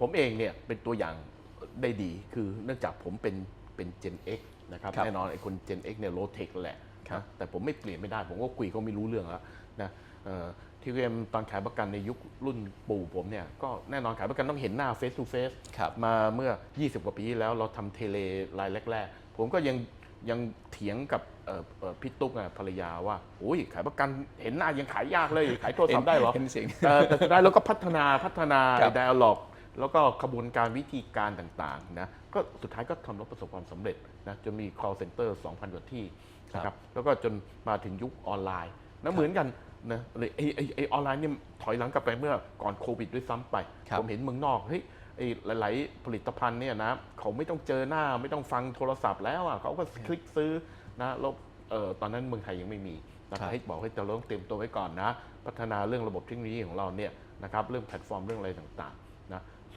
ผมเองเนี่ยเป็นตัวอย่างได้ดี คือเนื่องจากผมเป็นเป็น Gen X นะครับครับแน่นอนไอ้คน Gen X เนี่ยโลเทคแหละครับนะแต่ผมไม่เปลี่ยนไม่ได้ ผมก็คุยเขาไม่รู้เรื่องแล้วนะเอ่อที่เรียนตอนขายประกันในยุครุ่นปู่ผมเนี่ยก็แน่นอนขายประกันต้องเห็นหน้า face to face ครับมาเมื่อ 20 กว่าปีที่แล้วเราทำเทเลรายแรก ๆ ผมก็ยังยังเถียงกับเอ่อเอ่อพี่ตุ๊กอะภรรยาว่าโอ้ยขายประกันเห็นหน้ายังขายยากเลย ขายโทรศัพท์ได้เหรอเห็นเสียงเอ่อแต่สุดท้ายเราก็พัฒนาพัฒนาครับไดอะล็อก แล้วก็ขบวนการวิธีการต่างๆนะก็สุดท้ายก็ทำแล้วประสบความสำเร็จนะจนมี call center 2,000 กว่าที่นะครับแล้วก็จนมาถึงยุคออนไลน์นะเหมือนกันนะเลยไอ้ไอ้ไอ้ออนไลน์เนี่ยถอยหลังกลับไปเมื่อก่อนโควิดด้วยซ้ำไป ครับผมเห็นเมืองนอกเฮ้ยไอ้หลาย ๆ ผลิตภัณฑ์เนี่ยนะเขาไม่ต้องเจอหน้าไม่ต้องฟังโทรศัพท์แล้วอะเขาก็คลิกซื้อนะแล้วเอ่อตอนนั้นเมืองไทยยังไม่มีนะครับให้บอกให้เราต้องเตรียมตัวไว้ก่อนนะ พัฒนาเรื่องระบบเทคโนโลยีของเราเนี่ยนะครับเรื่องแพลตฟอร์มเรื่องอะไรต่างๆ นะสุด